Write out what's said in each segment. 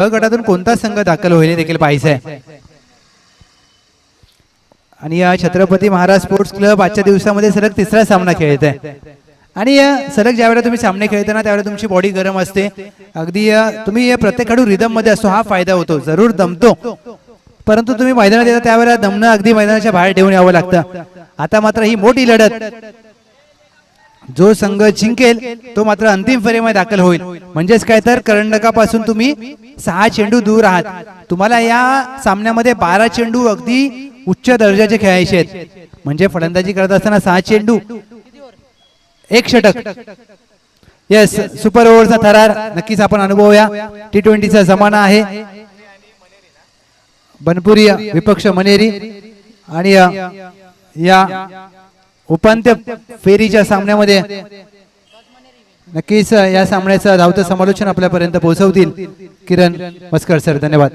अ गटातून कोणता संघ दाखल होईल देखील पाहिजे आणि या छत्रपती महाराज स्पोर्ट्स क्लब आजच्या दिवसामध्ये सलग तिसरा सामना खेळत आहे आणि सलग ज्यावेळेला तुम्ही सामने खेळताना त्यावेळेला तुमची बॉडी गरम असते. अगदी तुम्ही प्रत्येक खेळाडू रिदममध्ये असतो हा फायदा होतो. जरूर दमतो. परंतु तुम्ही मैदानात येता त्यावेळेला दमणं अगदी मैदानाच्या बाहेर ठेवून यावं लागतं. आता मात्र ही मोठी लढत. जो संघ जिंकेल तो मात्र अंतिम फेरीमध्ये दाखल होईल. म्हणजेच काय तर करंडकापासून तुम्ही सहा चेंडू दूर आहात. तुम्हाला या सामन्यामध्ये बारा चेंडू अगदी उच्च दर्जाचे खेळायचे आहेत. म्हणजे फलंदाजी करत असताना सहा चेंडू एक षटक. येस सुपर ओव्हरचा थरार. नक्कीच आपण अनुभवूया. टी ट्वेंटीचा जमाना आहे. बनपुरी विपक्ष मनेरी आणि अ, या उपांत्य फेरीच्या सामन्यामध्ये नक्कीच या सामन्याचं धावतं समालोचन आपल्यापर्यंत पोहोचवतील. किरण मस्कर सर धन्यवाद.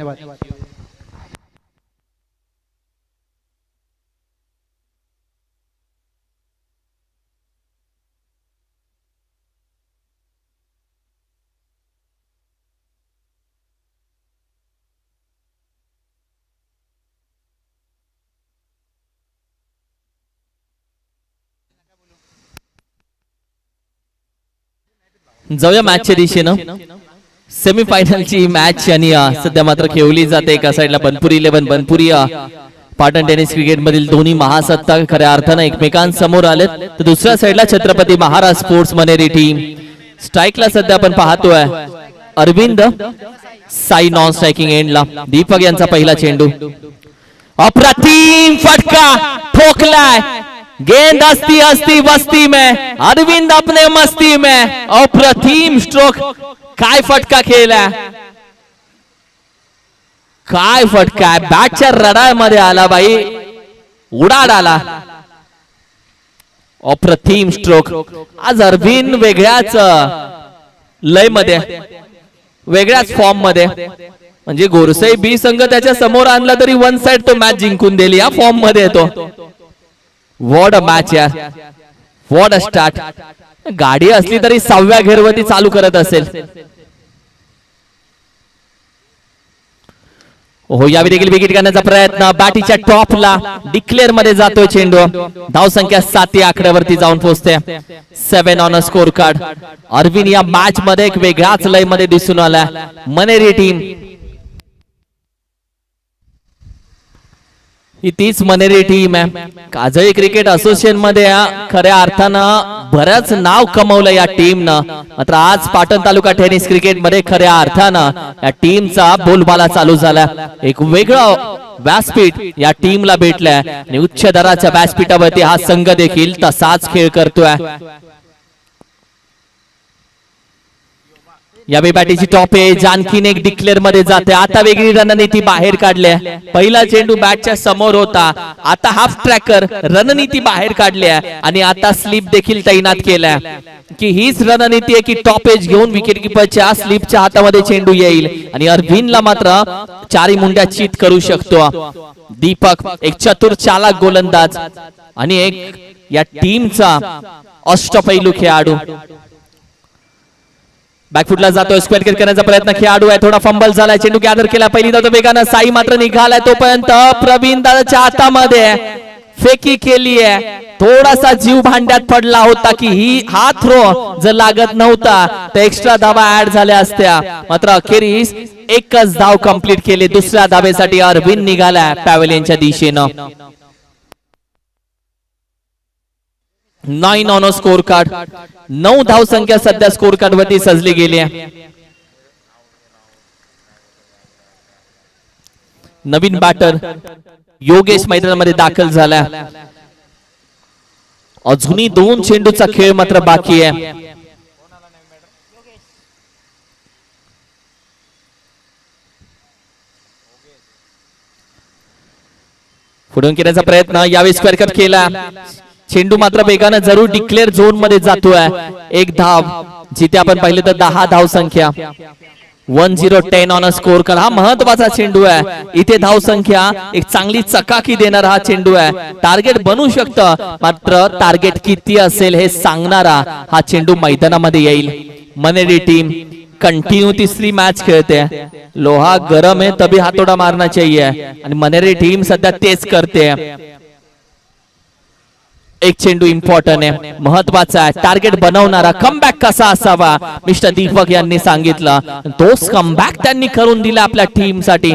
जाऊया मॅचच्या दिशेनं. सेमीफायनलची मॅच आणि सध्या मात्र खेळली जाते एका साईडला Banpuri eleven Banpuri Patan tennis cricket मधील दोन्ही महासत्ता खऱ्या अर्थानं एकमेकांसमोर आलेत. तर दुसऱ्या साईडला छत्रपती महाराज स्पोर्ट्स मनेरी टीम स्ट्राईकला सध्या आपण पाहतोय. अरविंद साई नॉन स्ट्रायकिंग एंडला दीपक यांचा पहिला चेंडू. अप्रतिम फटका ठोकलाय. गेंद अस्ती अस्ती बस्ती में अरविंद अपने मस्ती में अप्रतिम स्ट्रोक काय फटका खेळला काय फटका बॅटच्या रडामध्ये आला बाई उडाड आला. अप्रतिम स्ट्रोक आज अरविंद वेगळ्याच लयमध्ये वेगळ्याच फॉर्ममध्ये. म्हणजे गोरसाई बी संघ त्याच्यासमोर आणला तरी वन साइड तो मॅच जिंकून दिली या फॉर्ममध्ये येतो. वॉट अ मॅच यार वॉट अ स्टार्ट. गाडी असली तरी सहाव्या घेरवरती चालू करत असेल. हो यावेळी देखील विकेट करण्याचा प्रयत्न. बॅटीच्या टॉपला डिक्लेअरमध्ये जातोय चेंडू. धाव संख्या सात या आकड्यावरती जाऊन पोहोचते. Seven on a score card Arvind या मॅच मध्ये एक वेगळ्याच लयमध्ये दिसून आला मनेरी टीम ही तीच मनेरी टीम आहे. काजळी क्रिकेट असोसिएशनमध्ये खऱ्या अर्थानं बरंच नाव कमवलं या टीमनं मात्र आज पाटण तालुका टेनिस क्रिकेटमध्ये खऱ्या अर्थानं या टीमचा बोलबाला चालू झाला. एक वेगळं व्यासपीठ या टीमला भेटलंय. आणि उच्च दराच्या व्यासपीठावरती हा संघ देखील तसाच खेळ करतोय. यावेळी बॅटीची टॉप आहे. आणखीन एक डिक्लेअरमध्ये जाते. आता वेगळी रणनीती बाहेर काढल्या पहिला चेंडू बॅटच्या समोर होता. आता हाफ ट्रॅकर रणनीती बाहेर काढल्या आहे. आणि आता स्लिप देखील तैनात केलाय की हीच रणनीती आहे की टॉप एज घेऊन विकेट किपरच्या स्लिपच्या हातामध्ये चेंडू येईल. आणि अरविंदला मात्र चारी मुंड्या चित करू शकतो. दीपक एक चतुर चालक गोलंदाज. आणि एक या टीमचा अष्टपैलू खेळाडू. बॅकफुटला जातोय स्क्वेअर किक करण्याचा प्रयत्न खेळाडू आहे थोडा फंबल झालाय चेंडू गॅदर केला पहिली जातो वेगानं साई मात्र निघालाय तोपर्यंत प्रवीण दादाच्या हातामध्ये फेकी केली आहे. थोडासा जीव भांड्यात पडला होता की ही हा थ्रो जर लागत नव्हता तर एक्स्ट्रा धावा ऍड झाल्या असत्या. मात्र अखेरीस एकच धाव कंप्लीट केली दुसऱ्या धावेसाठी अरविंद निघाला पॅवेलियनच्या दिशेनं. नाईन ऑन स्कोर कार्ड नऊ धाव संख्या सध्या स्कोर कार्ड वरती सजली गेली आहे. नवीन बॅटर योगेश मैदानामध्ये दाखल झाला अजूनही दोन चेंडूचा खेळ मात्र बाकी आहे. पुढून केल्याचा प्रयत्न यावेळी स्क्वेअर कट केला. चेंडू मात्र वेगानं जरूर डिक्लेअर झोनमध्ये जातोय. एक धाव जिथे आपण पाहिले तर दहा धाव संख्या. One zero ten on a score card. हा महत्त्वाचा चेंडू आहे. इथे धाव संख्या एक चांगली चकाकी देणारा हा चेंडू आहे. टार्गेट बनू शकतं मात्र टार्गेट किती असेल हे सांगणारा हा चेंडू मैदानामध्ये येईल. मनेरी टीम कंटिन्यू तिसरी मॅच खेळते. लोहा गरम आहे तभी हातोडा मारना चाहिए आणि मनेरी टीम सध्या तेच करते. एक चेंडू इम्पॉर्टंट आहे. महत्त्वाचा आहे. टार्गेट बनवणारा कमबॅक कसा असावा? मिस्टर दीपक यांनी सांगितलं. तोच कमबॅक त्यांनी करून दिला आपल्या टीमसाठी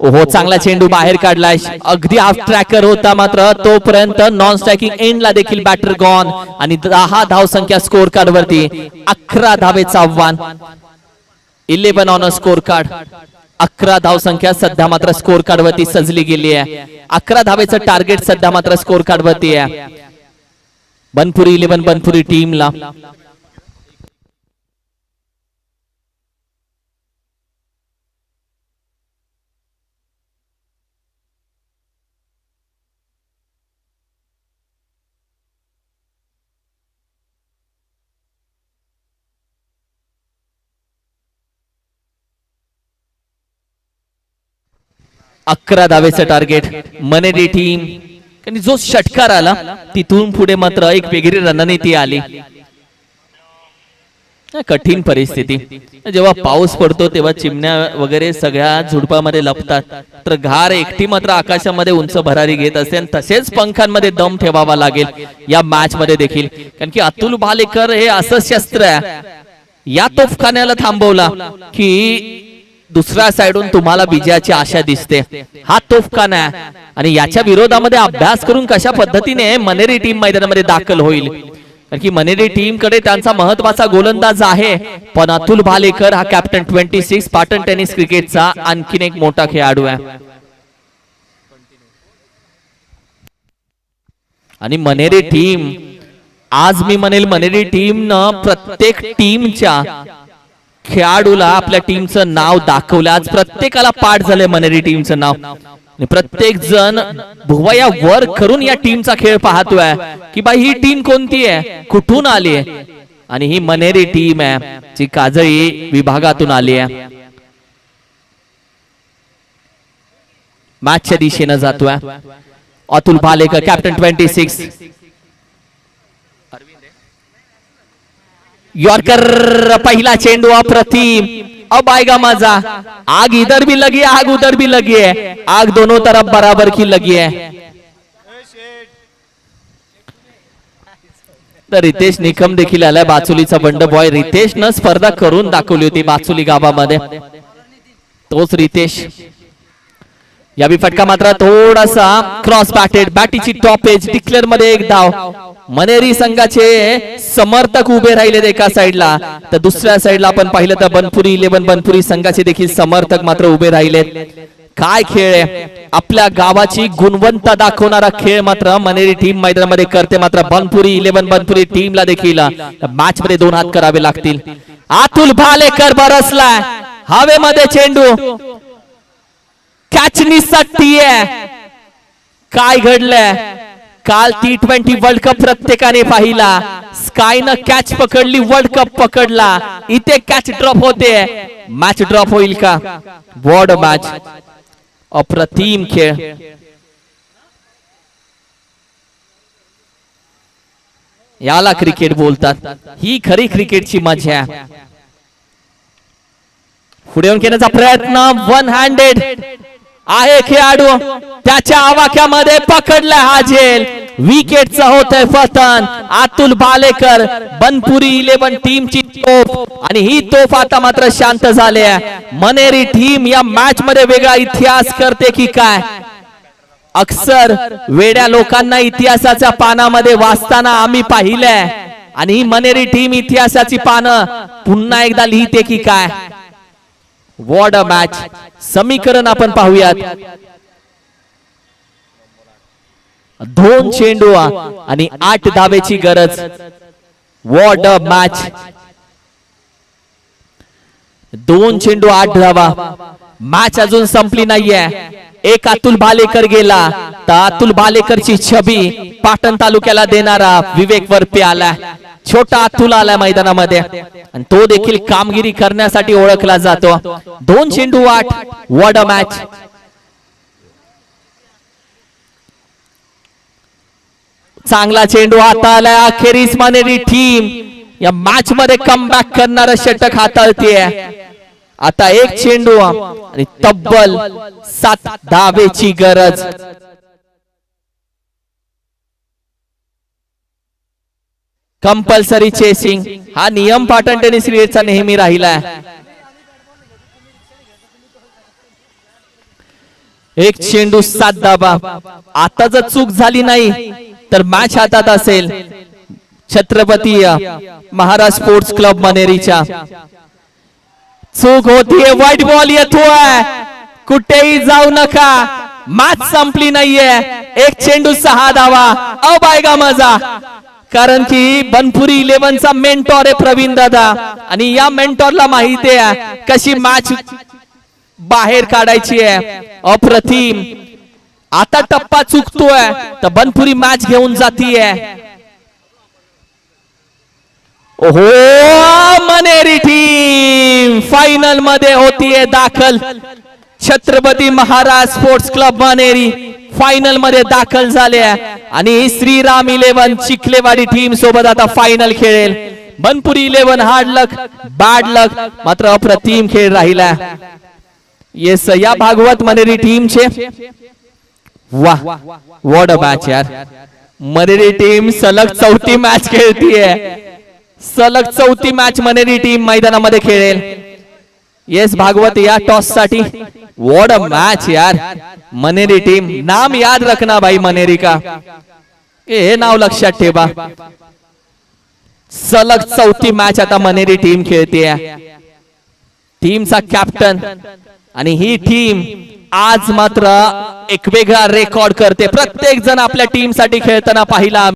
ओहो चांगला चेंडू बाहेर काढलाय. अगदी हाफ ट्रॅकर होता मात्र तोपर्यंत नॉन स्ट्रायकिंग एंडला देखील बॅटर गॉन आणि दहा धाव संख्या स्कोर कार्ड वरती अकरा धावेचं आव्हान. इलेव्हन ऑन स्कोर कार्ड अकरा धाव संख्या सध्या मात्र स्कोर कार्डवरती सजली गेली आहे. अकरा धावेचं टार्गेट सध्या मात्र स्कोर कार्डवरती आहे. बनपुरी इलेव्हन बनपुरी टीमला अकरा धावेचं टार्गेट मनेरी टीम आणि जो षटकार आला तिथून पुढे मात्र एक वेगळी रणनीती आली. कठीण परिस्थिती. जेव्हा पाऊस पडतो तेव्हा चिमण्या वगैरे सगळ्या झुडपामध्ये लपतात. तर घार एकटी मात्र आकाशामध्ये उंच भरारी घेत असते आणि तसेच पंखांमध्ये दम ठेवावा लागेल. या मॅच मध्ये देखील. कारण की अतुल भालेकर हे असं शस्त्र आहे. या तोफखान्याला थांबवला की दुसऱ्या साइडून तुम्हाला विजयाची आशा दिसते. हा तोफखाना आहे. आणि याच्या विरोधामध्ये अभ्यास करून कशा पद्धतीने मनेरी टीम मैदानामध्ये दाखल होईल. कारण की मनेरी टीमकडे त्यांचा महत्त्वाचा गोलंदाज आहे. पण अतुल भालेकर हा captain twenty six Patan tennis क्रिकेटचा आणखीन एक मोठा खेळाडू आहे. आणि मनेरी टीम आज मी म्हणेल मनेरी टीम न प्रत्येक टीमच्या खेळाडूला आपल्या टीमचं नाव दाखवलं. आज प्रत्येकाला पाठ झालंय मनेरी टीमचं नाव. प्रत्येक जण भुवया वर करून या टीमचा खेळ पाहतोय. की बाई ही टीम कोणती आहे? कुठून आली आहे? आणि ही मनेरी टीम आहे जी काजळी विभागातून आली आहे. मॅचच्या दिशेनं जातोय. Atul Bhalekar captain twenty six yorker पहिला चेंडू अप्रतिम. अब आएगा मजा आग इधर भी लगी है आग उधर भी लगी है. आग दोनों तरफ बराबर की लगी है. तर रितेश निकम देखील आलाय बाचुलीचा बंड बॉय. रितेश न स्पर्धा करून दाखवली होती बाचुली गावामध्ये. तोच रितेश. या फटका मात्र थोडासा क्रॉस बॅटेड बॅटीची टॉपेज डिक्लेअरमध्ये एक धाव मनेरी संघाचे समर्थक उभे राहिलेत एका साइडला तर दुसऱ्या साइडला आपण पाहिलं तर बनपुरी इलेव्हन बनपुरी संघाचे देखील समर्थक मात्र उभे राहिलेत. काय खेळ आहे? आपल्या गावाची गुणवंता दाखवणारा खेळ मात्र मनेरी टीम मैदानामध्ये करते मात्र बनपुरी इलेव्हन बनपुरी टीमला देखील. मॅच मध्ये दोन हात करावे लागतील. अतुल भालेकर बरसलाय. हवेमध्ये चेंडू. कॅचनीसाठी आहे काय घडलंय? काल टी ट्वेंटी वर्ल्ड कप प्रत्येकाने पाहिला. स्कायनं कॅच पकडली वर्ल्ड कप पकडला. इथे कॅच ड्रॉप होते. मॅच ड्रॉप होईल का? वॉर्ड मॅच अप्रतिम खेळ. याला क्रिकेट बोलतात. ही खरी क्रिकेटची मजा आहे. पुढे येऊन घेण्याचा प्रयत्न. वन हँडेड आहे खेळाडू. त्याच्या आवाक्यामध्ये पकडला हा झेल विकेटचा होत आहे फतन अतुल बालेकर बनपुरी इलेव्हन टीमची तोफ. आणि ही तोफ आता मात्र शांत झाली आहे. मनेरी टीम या मॅच मध्ये वेगळा इतिहास करते की काय? अक्सर वेड्या लोकांना इतिहासाच्या पानामध्ये वाचताना आम्ही पाहिलंय. आणि ही मनेरी टीम इतिहासाची पानं पुन्हा एकदा लिहिते की काय? वॉर्ड अ मॅच समीकरण आपण पाहूयात. दोन चेंडू आणि आठ धावेची गरज. वॉर्ड अ मॅच दोन चेंडू आठ धावा. मॅच अजून संपली नाहीये. एक अतुल भालेकर गेला. तर अतुल भालेकरची छबी पाटण तालुक्याला देणारा विवेक वरपे आला छोटा अतुल आला मैदानामध्ये. आणि तो देखील कामगिरी करण्यासाठी ओळखला जातो. दोन चेंडू वाट वॉट अ मॅच चांगला चेंडू हाताळला आलाय अखेरीस मानेरी टीम या मॅच मध्ये कमबॅक करणार षटक हाताळतीये. आता एक चेंडू आणि तब्बल सात धावेची गरज. कंपल्सरी चेसिंग हा नियम पाटण टेनिस क्रिकेटचा नेहमी राहिलाय एक चेंडू सात धाबा आता जर चूक झाली नाही तर मॅच हातात असेल. छत्रपती महाराज स्पोर्ट्स क्लब मनेरीच्या. चूक होतीये व्हाईट बॉल येतोय कुठेही जाऊ नका. मॅच संपली नाहीये. एक चेंडू सहा धावा बायगा मजा. कारण की बनपुरी इलेव्हनचा मेंटॉर आहे प्रवीण दादा. आणि या मेंटॉरला माहिती आहे कशी मॅच बाहेर काढायची आहे. अप्रतिम. आता टप्पा चुकतोय तर बनपुरी मॅच घेऊन जातीये. हो मनेरी टीम फायनलमध्ये होतीये दाखल. Chhatrapati Maharaj sports club Maneri. फायनलमध्ये दाखल झाले. आणि श्रीराम इलेव्हन चिखलेवाडी टीम सोबत आता फायनल खेळेल. Banpuri eleven hard luck bad luck मात्र अप्रतिम खेळ राहिला. येस या भागवत मनेरी टीमचे वा वॉट अ मॅच यार. मनेरी टीम सलग चौथी मॅच खेळतीये. सलग चौथी मॅच मनेरी टीम मैदानामध्ये खेळेल. येस भागवत या टॉससाठी. वॉट अ मॅच यार मनेरी टीम नाम याद रखना भाई मनेरी का हे नाव लक्षात ठेवा सलग चौथी मॅच आता मनेरी टीम खेळते टीमचा कॅप्टन आणि ही टीम आज मात्र एक वेगळा रेकॉर्ड करते. प्रत्येक जण आपल्या टीमसाठी खेळताना पाहिला